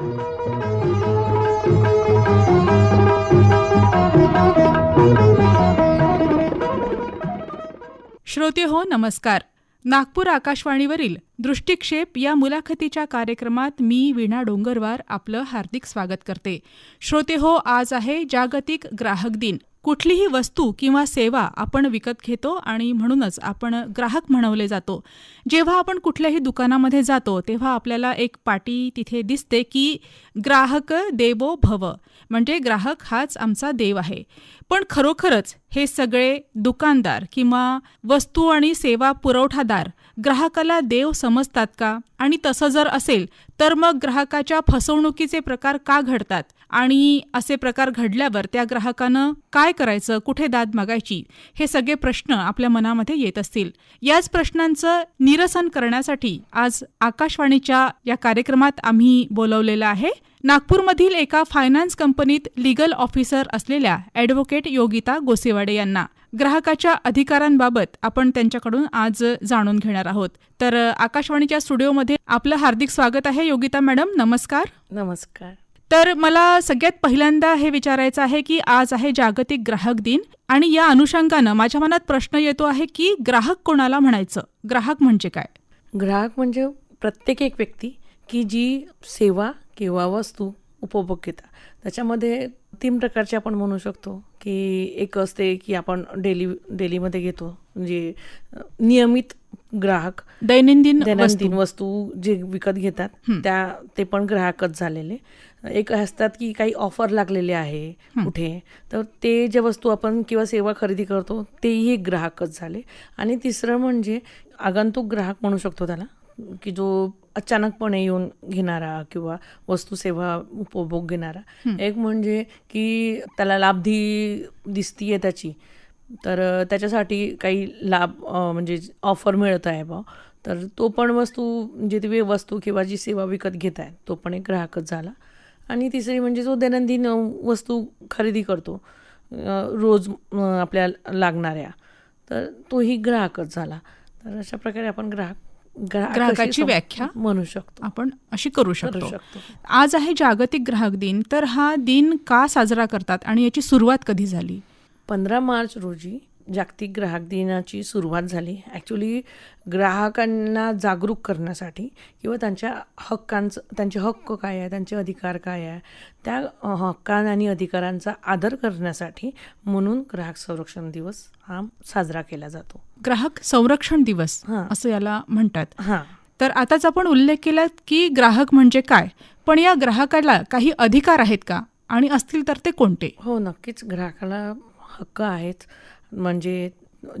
श्रोते हो नमस्कार. नागपूर आकाशवाणीवरील दृष्टिक्षेप या मुलाखतीच्या कार्यक्रमात मी वीणा डोंगरवार आपलं हार्दिक स्वागत करते. श्रोते हो आज आहे जागतिक ग्राहक दिन. कुठलीही वस्तू किंवा सेवा आपण विकत घेतो आणि म्हणूनच आपण ग्राहक म्हणवले जातो. जेव्हा आपण कुठल्याही दुकानामध्ये जातो तेव्हा आपल्याला एक पाटी तिथे दिसते की ग्राहक देवो भव. म्हणजे ग्राहक हाच आमचा देव आहे. पण खरोखरच हे सगळे दुकानदार किंवा वस्तू आणि सेवा पुरवठादार ग्राहकाला देव समजतात का? आणि तसं जर असेल तर मग ग्राहकाच्या फसवणुकीचे प्रकार का घडतात? आणि असे प्रकार घडल्यावर त्या ग्राहकानं काय करायचं कुठे दाद मागायची हे सगळे प्रश्न आपल्या मनामध्ये येत असतील. याच प्रश्नांचं निरसन करण्यासाठी आज आकाशवाणीच्या या कार्यक्रमात आम्ही बोलवलेलं आहे. नागपूरमधील एका फायनान्स कंपनीत लिगल ऑफिसर असलेल्या ॲडव्होकेट योगिता गोसेवाडे यांना. ग्राहकाच्या अधिकारांबाबत आपण त्यांच्याकडून आज जाणून घेणार आहोत. तर आकाशवाणीच्या स्टुडिओमध्ये आपलं हार्दिक स्वागत आहे योगिता मॅडम. नमस्कार. नमस्कार. तर मला सगळ्यात पहिल्यांदा हे विचारायचं आहे की आज आहे जागतिक ग्राहक दिन आणि या अनुषंगानं माझ्या मनात प्रश्न येतो आहे की ग्राहक कोणाला म्हणायचं? ग्राहक म्हणजे काय? ग्राहक म्हणजे प्रत्येक एक व्यक्ती की जी सेवा किंवा वस्तू उपभोग घेतात त्याच्यामध्ये तीन प्रकारचे आपण म्हणू शकतो की एक असते की आपण डेली डेलीमध्ये घेतो. म्हणजे नियमित ग्राहक दैनंदिन दैनंदिन वस्तू. जे विकत घेतात त्या ते पण ग्राहकच झालेले. एक असतात की काही ऑफर लागलेले आहे कुठे तर ते जे वस्तू आपण किंवा सेवा खरेदी करतो तेही ग्राहकच झाले. आणि तिसरं म्हणजे आगंतुक ग्राहक म्हणू शकतो त्याला की जो अचानकपणे येऊन घेणारा किंवा वस्तू सेवा उपभोग घेणारा. एक म्हणजे की त्याला लाभधी दिसतीये त्याची तर त्याच्यासाठी काही लाभ म्हणजे ऑफर मिळत आहे बा तर तो पण वस्तू म्हणजे ती वस्तू किंवा जी सेवा विकत घेत आहे तो पण एक ग्राहकच झाला. आणि तिसरी म्हणजे जो दैनंदिन वस्तू खरेदी करतो रोज आपल्या लागणाऱ्या तर तोही ग्राहकच झाला. तर अशा प्रकारे आपण ग्राहक ग्राहकाची व्याख्या म्हणू शकतो. आपण अशी करू शकतो. आज आहे जागतिक ग्राहक दिन तर हा दिन का साजरा करतात आणि याची सुरुवात कधी झाली? पंधरा मार्च रोजी जागतिक ग्राहक दिनाची सुरुवात झाली. ॲक्च्युली ग्राहकांना जागरूक करण्यासाठी किंवा त्यांच्या हक्कांचं त्यांचे हक्क काय आहे त्यांचे अधिकार काय आहे त्या हक्कां आणि अधिकारांचा आदर करण्यासाठी म्हणून ग्राहक संरक्षण दिवस हा साजरा केला जातो. ग्राहक संरक्षण दिवस असं याला म्हणतात. हां. तर आताच आपण उल्लेख केला की ग्राहक म्हणजे काय? पण या ग्राहकाला काही अधिकार आहेत का? आणि असतील तर ते कोणते? हो नक्कीच. ग्राहकाला हक्क आहेत. म्हणजे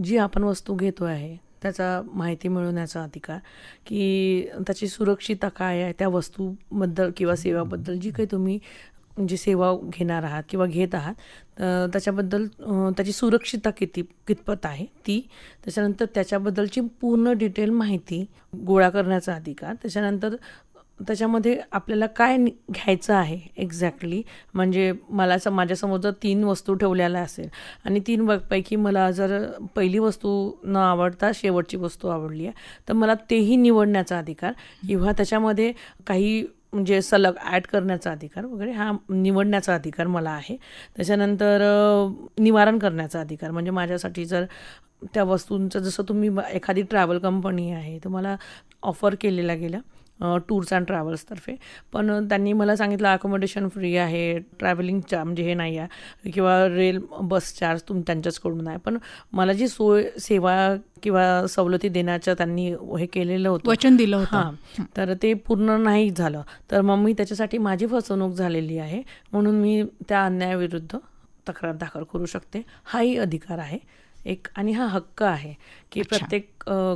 जी आपण वस्तू घेतो आहे त्याचा माहिती मिळवण्याचा अधिकार की त्याची सुरक्षितता काय आहे त्या वस्तूबद्दल किंवा सेवाबद्दल जी काही तुम्ही जी सेवा घेणार आहात किंवा घेत आहात त्याच्याबद्दल त्याची सुरक्षितता किती कितपत आहे ती त्याच्यानंतर त्याच्याबद्दलची पूर्ण डिटेल माहिती गोळा करण्याचा अधिकार त्याच्यानंतर त्याच्यामध्ये आपल्याला काय घ्यायचं आहे एक्झॅक्टली म्हणजे मला असं माझ्यासमोर जर तीन वस्तू ठेवलेल्या असेल आणि तीन पैकी मला जर पहिली वस्तू न आवडता शेवटची वस्तू आवडली आहे तर मला तेही निवडण्याचा अधिकार किंवा त्याच्यामध्ये काही म्हणजे सलग ॲड करण्याचा अधिकार वगैरे हा निवडण्याचा अधिकार मला आहे. त्याच्यानंतर निवारण करण्याचा अधिकार. म्हणजे माझ्यासाठी जर त्या वस्तूंचं जसं तुम्ही एखादी ट्रॅव्हल कंपनी आहे तर मला ऑफर केलेला गेला टूर्स अँड ट्रॅव्हल्सतर्फे पण त्यांनी मला सांगितलं अकोमोडेशन फ्री आहे ट्रॅव्हलिंगच्या म्हणजे हे नाही आहे किंवा रेल बस चार्ज तुम त्यांच्याचकडून आहे. पण मला जी सोय सेवा किंवा सवलती देण्याचं त्यांनी हे केलेलं होतं. वचन दिलं होतं. हां. तर ते पूर्ण नाही झालं. तर मग मी त्याच्यासाठी माझी फसवणूक झालेली आहे. म्हणून मी त्या अन्यायाविरुद्ध तक्रार दाखल करू शकते. हाही अधिकार आहे. एक आणि हा हक्क आहे की प्रत्येक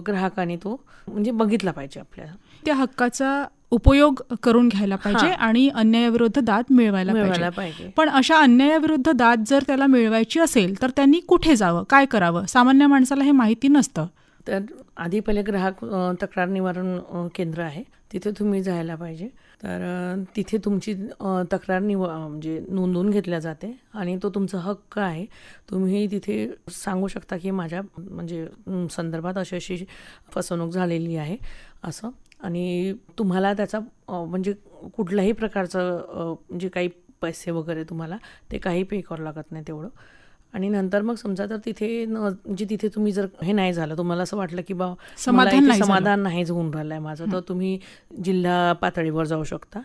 ग्राहकाने तो म्हणजे बघितला पाहिजे आपल्याला त्या हक्काचा उपयोग करून घ्यायला पाहिजे आणि अन्यायाविरुद्ध दाद मिळवायला पाहिजे. पण अशा अन्यायाविरुद्ध दाद जर त्याला मिळवायची असेल तर त्यांनी कुठे जावं? काय करावं? सामान्य माणसाला हे माहिती नसतं. तर आधी पहिले ग्राहक तक्रार निवारण केंद्र आहे. तिथे तुम्ही जायला पाहिजे. तर तिथे तुमची तक्रार निव म्हणजे नोंदवून घेतल्या जाते आणि तो तुमचा हक्क आहे. तुम्ही तिथे सांगू शकता की माझ्या म्हणजे संदर्भात अशी अशी फसवणूक झालेली आहे असं. आणि तुम्हाला त्याचा म्हणजे कुठल्याही प्रकारचं जे म्हणजे काही पैसे वगैरे तुम्हाला ते काही पे करावं लागत नाही तेवढं. आणि नंतर मग समजा तर तिथे म्हणजे तिथे तुम्ही जर हे नाही झालं तुम्हाला असं वाटलं की बा समाधान. समाधान नाहीच होऊन राहिलं आहे माझं तर तुम्ही जिल्हा पातळीवर जाऊ शकता.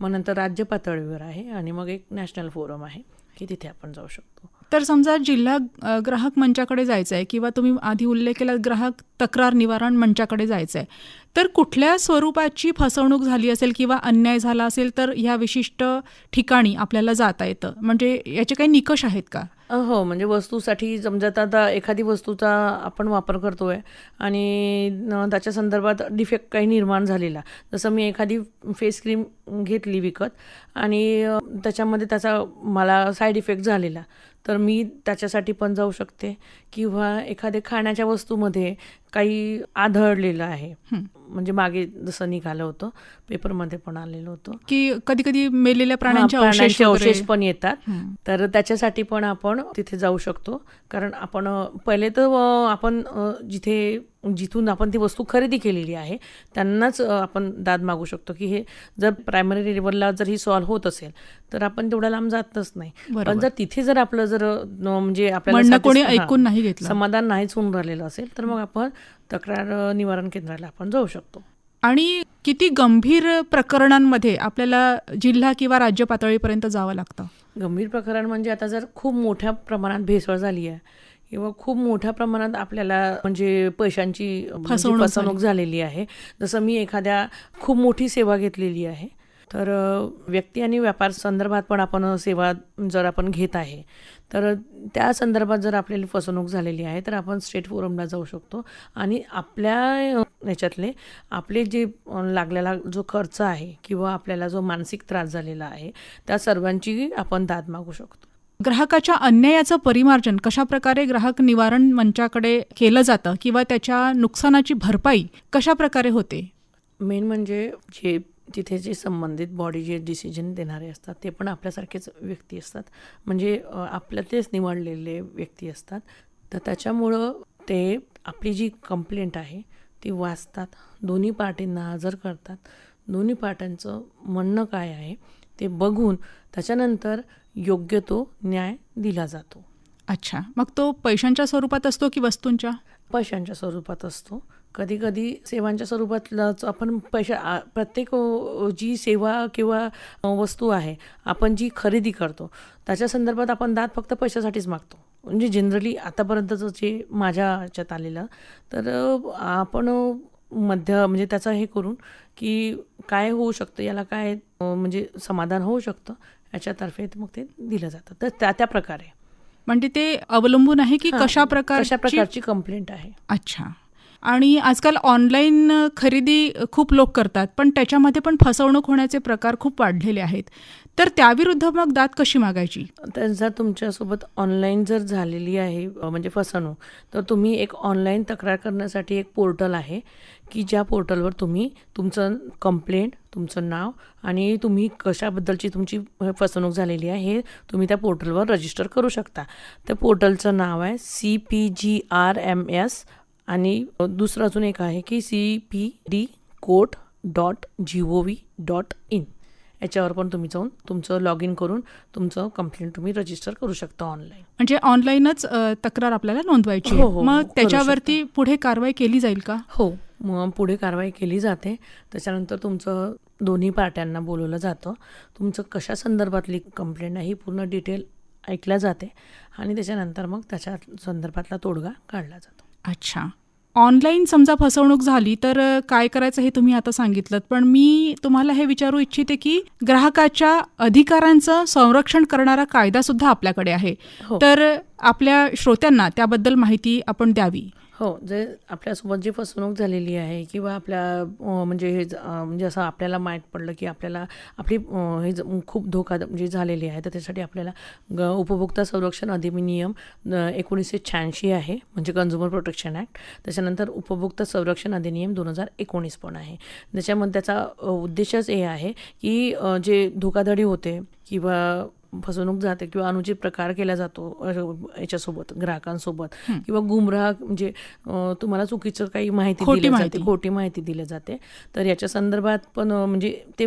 मग नंतर राज्य पातळीवर आहे आणि मग एक नॅशनल फोरम आहे की तिथे आपण जाऊ शकतो. तर समजा जिल्हा ग्राहक मंचाकडे जायचं आहे किंवा तुम्ही आधी उल्लेख केला ग्राहक तक्रार निवारण मंचाकडे जायचं आहे तर कुठल्या स्वरूपाची फसवणूक झाली असेल किंवा अन्याय झाला असेल तर ह्या विशिष्ट ठिकाणी आपल्याला जाता येतं? म्हणजे याचे काही निकष आहेत का? अ, हो म्हणजे वस्तूसाठी समजा आता- आता एखादी वस्तूचा आपण वापर करतोय आणि न- त्याच्या संदर्भात डिफेक्ट काही निर्माण झालेला. जसं मी एखादी फेस क्रीम घेतली विकत आणि अ, त्याच्यामध्ये त्याचा मला साईड इफेक्ट झालेला. तर मी त्याच्यासाठी पण जाऊ शकते. किंवा एखाद्या खाण्याच्या वस्तूमध्ये काही आढळलेलं आहे. म्हणजे मागे जसं निघालं होतं पेपरमध्ये पण आलेलं होतं. की कधी कधी मेलेल्या प्राण्यांचे हा, अवशेष पण येतात. तर त्याच्यासाठी पण आपण तिथे जाऊ शकतो. कारण आपण पहिले तर आपण जिथे जिथून आपण ती वस्तू खरेदी केलेली आहे त्यांनाच आपण दाद मागू शकतो की हे जर प्रायमरी लेवलला जर ही सॉल्व्ह होत असेल तर आपण तेवढ्या लांब जातच नाही. पण जर तिथे जर आपलं जर म्हणजे आपल्याला कोणी ऐकून नाही घेतलं. समाधान नाहीच होऊन राहिलेलं असेल तर मग आपण तक्रार निवारण केंद्राला आपण जाऊ शकतो. आणि किती गंभीर प्रकरणांमध्ये आपल्याला जिल्हा किंवा राज्य पातळीपर्यंत जावं लागतं? गंभीर प्रकरण म्हणजे आता जर खूप मोठ्या प्रमाणात भेसळ झाली आहे किंवा खूप मोठ्या प्रमाणात आपल्याला म्हणजे पैशांची म्हणजे फसवणूक फसवणूक झालेली आहे. जसं मी एखाद्या खूप मोठी सेवा घेतलेली आहे तर व्यक्ती आणि व्यापार संदर्भात पण आपण सेवा जर आपण घेत आहे तर त्या संदर्भात जर आपल्याला फसवणूक झालेली आहे तर आपण स्टेट फोरमला जाऊ शकतो. आणि आपल्या याच्यातले आपले जे लागलेला जो खर्च आहे किंवा आपल्याला जो मानसिक त्रास झालेला आहे त्या सर्वांची आपण दाद मागू शकतो. ग्राहकाच्या अन्यायाचं परिमार्जन कशा प्रकारे ग्राहक निवारण मंचाकडे केलं जातं किंवा त्याच्या नुकसानाची भरपाई कशा प्रकारे होते? मेन म्हणजे जे तिथे जे संबंधित बॉडी जे डिसिजन देणारे असतात ते पण आपल्यासारखेच व्यक्ती असतात. म्हणजे आपल्यातलेच निवडलेले व्यक्ती असतात. तर त्याच्यामुळं ते आपली जी कंप्लेंट आहे ती वाचतात. दोन्ही पार्टींना हजर करतात. दोन्ही पार्ट्यांचं म्हणणं काय आहे ते बघून त्याच्यानंतर योग्य तो न्याय दिला जातो. अच्छा. मग तो पैशांच्या स्वरूपात असतो की वस्तूंच्या? पैशांच्या स्वरूपात असतो. कधी कधी सेवांच्या स्वरूपातलाच आपण पैशा प्रत्येक जी सेवा किंवा वस्तू आहे आपण जी खरेदी करतो त्याच्या संदर्भात आपण दाद फक्त पैशासाठीच मागतो. म्हणजे जनरली आतापर्यंतचं जे माझ्या ह्याच्यात आलेलं तर आपण मध्य म्हणजे त्याचं हे करून की काय होऊ शकतं याला काय म्हणजे समाधान होऊ शकतं याच्यातर्फे मग ते दिलं जातं. तर त्या त्या प्रकारे. म्हणजे ते अवलंबून आहे की कशा कशा प्रकारची प्रकारची कंप्लेंट आहे. अच्छा. आणि आजकाल ऑनलाईन खरेदी खूप लोक करतात पण त्याच्यामध्ये पण फसवणूक होण्याचे प्रकार खूप वाढलेले आहेत. तर त्याविरुद्ध मग दाद कशी मागायची? त्यांचा तुमच्यासोबत ऑनलाईन जर झालेली आहे म्हणजे फसवणूक तर तुम्ही एक ऑनलाईन तक्रार करण्यासाठी एक पोर्टल आहे की ज्या पोर्टलवर तुम्ही तुमचं कंप्लेंट तुमचं नाव आणि तुम्ही कशाबद्दलची तुमची फसवणूक झालेली आहे हे तुम्ही त्या पोर्टलवर रजिस्टर करू शकता. त्या पोर्टलचं नाव आहे C P G R M S आणि दुसरं अजून एक आहे की C P D coat dot G O V dot in याच्यावर पण तुम्ही जाऊन तुमचं लॉग इन करून तुमचं कंप्लेंट तुम्ही रजिस्टर करू शकता ऑनलाईन म्हणजे ऑनलाईनच तक्रार आपल्याला नोंदवायची हो. हो, मग करू त्याच्यावरती पुढे कारवाई केली जाईल का? हो मग पुढे कारवाई केली जाते. त्याच्यानंतर तुमचं दोन्ही पार्ट्यांना बोलवलं जातं. तुमचं कशा संदर्भातली कंप्लेंट आहे ही पूर्ण डिटेल ऐकल्या जाते आणि त्याच्यानंतर मग त्याच्या संदर्भातला तोडगा काढला जातो. अच्छा. ऑनलाईन समजा फसवणूक झाली तर काय करायचं हे तुम्ही आता सांगितलं. पण मी तुम्हाला हे विचारू इच्छिते की ग्राहकाच्या अधिकारांचं संरक्षण करणारा कायदा सुद्धा आपल्याकडे आहे. हो. तर आपल्या श्रोत्यांना त्याबद्दल माहिती आपण द्यावी. हो जे आपल्यासोबत जी फसवणूक झालेली आहे किंवा आपल्या म्हणजे हे ज- म्हणजे असं आपल्याला माहीत पडलं की आपल्याला आपली हे ज- खूप धोका म्हणजे झालेली आहे. तर त्यासाठी आपल्याला ग उपभोक्ता संरक्षण अधिनियम एकोणीसशे शहाऐंशी आहे म्हणजे कन्झ्युमर प्रोटेक्शन ॲक्ट त्याच्यानंतर उपभोक्ता संरक्षण अधिनियम दोन हजार एकोणीस पण आहे. त्याच्यामध्ये त्याचा उद्देशच हे आहे की जे धोकाधडी होते किंवा फसवणूक जाते किंवा अनुचित प्रकार केला जातो याच्यासोबत ग्राहकांसोबत. किंवा गुमराह म्हणजे तुम्हाला चुकीचं काही माहिती खोटी दिली माहिती. जाते खोटी माहिती दिली जाते. तर याच्या संदर्भात पण म्हणजे ते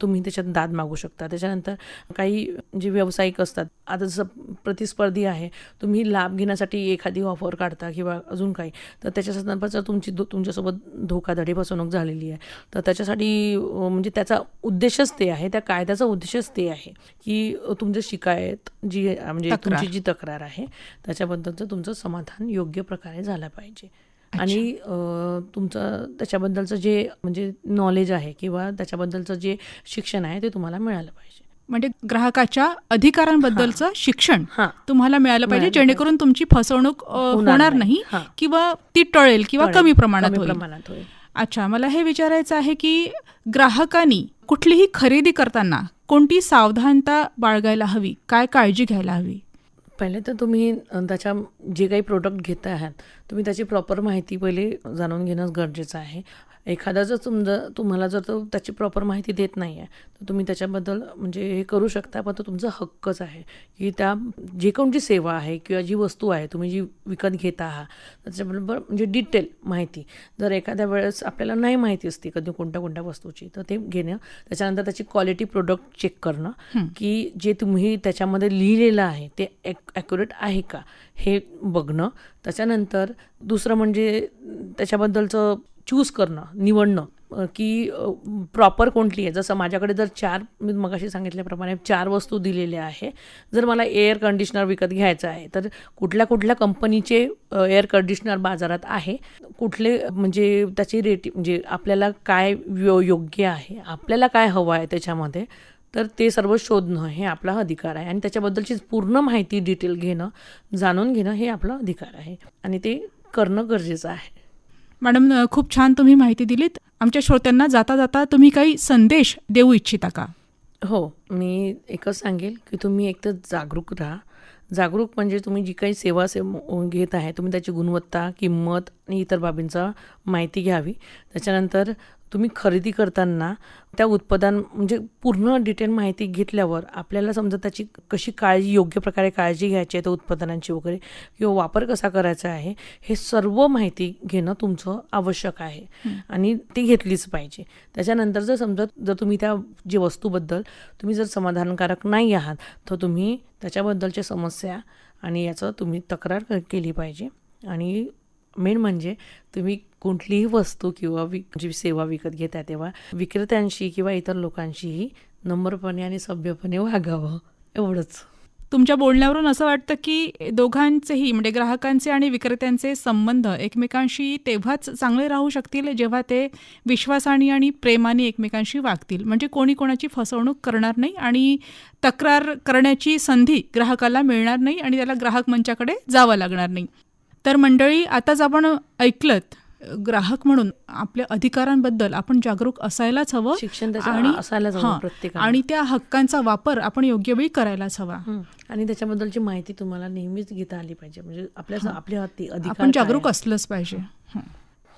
तुम्ही त्याच्यात दाद मागू शकता. त्याच्यानंतर काही जे व्यावसायिक असतात. आता जसं प्रतिस्पर्धी आहे तुम्ही लाभ घेण्यासाठी एखादी ऑफर काढता किंवा अजून काही तर त्याच्या संदर्भात जर तुमची तुमच्यासोबत धोकाधडी फसवणूक झालेली आहे तर त्याच्यासाठी म्हणजे त्याचा उद्देशच ते आहे त्या कायद्याचा उद्देशच ते आहे की तुमची शिकायत जी म्हणजे. तुमची जी तक्रार आहे त्याच्याबद्दलचं तुमचं समाधान योग्य प्रकारे झालं पाहिजे. आणि तुमचं त्याच्याबद्दलचं जे म्हणजे नॉलेज आहे किंवा त्याच्याबद्दलचं जे शिक्षण आहे ते तुम्हाला मिळालं पाहिजे. म्हणजे ग्राहकाच्या अधिकारांबद्दलचं शिक्षण तुम्हाला मिळालं पाहिजे जेणेकरून तुमची फसवणूक होणार नाही. किंवा ती टळेल किंवा. कमी प्रमाणात होईल. अच्छा मला हे विचारायचं आहे की ग्राहकांनी कुठलीही खरेदी करताना कोणती सावधानता बाळगायला हवी? काय काळजी घ्यायला हवी? पहिले तर तुम्ही त्याच्या जे काही प्रोडक्ट घेत आहात तुम्ही त्याची प्रॉपर माहिती पहिले जाणून घेणं गरजेचं आहे. एखादा जर तुमचं तुम्हाला जर तो त्याची प्रॉपर माहिती देत नाही आहे तर तुम्ही त्याच्याबद्दल म्हणजे हे करू शकता पण तो तुमचा हक्कच आहे. की त्या जे कोणती सेवा आहे किंवा जी वस्तू आहे तुम्ही जी विकत घेत आहात त्याच्याबरोबर म्हणजे डिटेल माहिती. जर एखाद्या वेळेस आपल्याला नाही माहिती असते कधी कोणत्या कोणत्या वस्तूची तर ते घेणं त्याच्यानंतर त्याची क्वालिटी प्रोडक्ट चेक करणं की जे तुम्ही त्याच्यामध्ये लिहिलेलं आहे ते ॲक्युरेट आहे का हे बघणं. त्याच्यानंतर दुसरं म्हणजे त्याच्याबद्दलचं चूज करणं निवडणं की प्रॉपर कोणती आहे? जसं माझ्याकडे जर चार मी मगाशी सांगितल्याप्रमाणे चार वस्तू दिलेल्या आहे. जर मला एअर कंडिशनर विकत घ्यायचं आहे तर कुठल्या कुठल्या कंपनीचे एअर कंडिशनर बाजारात आहे? कुठले म्हणजे त्याची रेटिंग म्हणजे आपल्याला काय यो- योग्य आहे? आपल्याला काय हवं आहे त्याच्यामध्ये? तर ते सर्व शोधणं हे आपला अधिकार आहे. आणि त्याच्याबद्दलची पूर्ण माहिती डिटेल घेणं जाणून घेणं हे आपला अधिकार आहे. आणि ते करणं गरजेचं आहे. मॅडम खूप छान तुम्ही माहिती दिलीत. आमच्या श्रोत्यांना जाता जाता तुम्ही काही संदेश देऊ इच्छिता का? हो मी एकच सांगेल की तुम्ही एक तर जागरूक राहा. जागरूक म्हणजे तुम्ही जी काही सेवा से घेत आहे तुम्ही त्याची गुणवत्ता किंमत आणि इतर बाबींचा माहिती घ्यावी. त्याच्यानंतर तुम्ही खरेदी करताना त्या उत्पादन म्हणजे पूर्ण डिटेल माहिती घेतल्यावर आपल्याला समजा त्याची कशी काळजी योग्य प्रकारे काळजी घ्यायची आहे त्या उत्पादनांची वगैरे किंवा वापर कसा करायचा आहे हे सर्व माहिती घेणं तुमचं आवश्यक आहे. आणि ती घेतलीच पाहिजे. त्याच्यानंतर जर समजा जर तुम्ही त्या जे वस्तूबद्दल तुम्ही जर समाधानकारक नाही आहात तर तुम्ही त्याच्याबद्दलच्या समस्या आणि याचं तुम्ही तक्रार केली पाहिजे. आणि मेन म्हणजे तुम्ही कुठलीही वस्तू किंवा विक जी सेवा विकत घेता तेव्हा विक्रेत्यांशी किंवा इतर लोकांशीही नम्रपणे आणि सभ्यपणे वागावं एवढंच. तुमच्या बोलण्यावरून असं वाटतं की दोघांचेही म्हणजे ग्राहकांचे आणि विक्रेत्यांचे संबंध एकमेकांशी तेव्हाच चांगले राहू शकतील जेव्हा ते विश्वासाने आणि प्रेमाने एकमेकांशी वागतील? म्हणजे कोणी कोणाची फसवणूक करणार नाही आणि तक्रार करण्याची संधी ग्राहकाला मिळणार नाही आणि त्याला ग्राहक मंचाकडे जावं लागणार नाही. तर मंडळी आताच आपण ऐकलत ग्राहक म्हणून आपल्या अधिकारांबद्दल आपण जागरूक असायलाच हवं आणि असायलाच हवं. आणि त्या हक्कांचा वापर आपण योग्य वेळी करायलाच हवा. आणि त्याच्याबद्दलची माहिती तुम्हाला नेहमीच घेता आली पाहिजे म्हणजे आपल्या आपल्या आपण जागरूक? असलंच पाहिजे.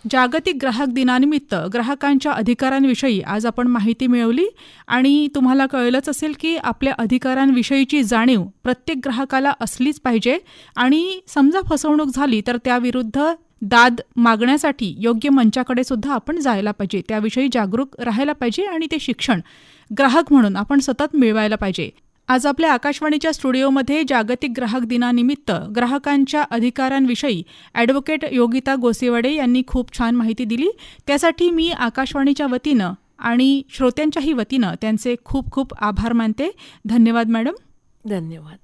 जागतिक ग्राहक दिनानिमित्त ग्राहकांच्या अधिकारांविषयी आज आपण माहिती मिळवली आणि तुम्हाला कळलंच असेल की आपल्या अधिकारांविषयीची जाणीव प्रत्येक ग्राहकाला असलीच पाहिजे आणि समजा फसवणूक झाली तर त्याविरुद्ध दाद मागण्यासाठी योग्य मंचाकडे सुद्धा आपण जायला पाहिजे. त्याविषयी जागरूक राहायला पाहिजे आणि ते शिक्षण ग्राहक म्हणून आपण सतत मिळवायला पाहिजे. आज आपल्या आकाशवाणीच्या स्टुडिओमध्ये जागतिक ग्राहक दिनानिमित्त ग्राहकांच्या अधिकारांविषयी ॲडव्होकेट योगिता गोसेवाडे यांनी खूप छान माहिती दिली. त्यासाठी मी आकाशवाणीच्या वतीनं आणि श्रोत्यांच्याही वतीनं त्यांचे खूप खूप आभार मानते. धन्यवाद मॅडम. धन्यवाद.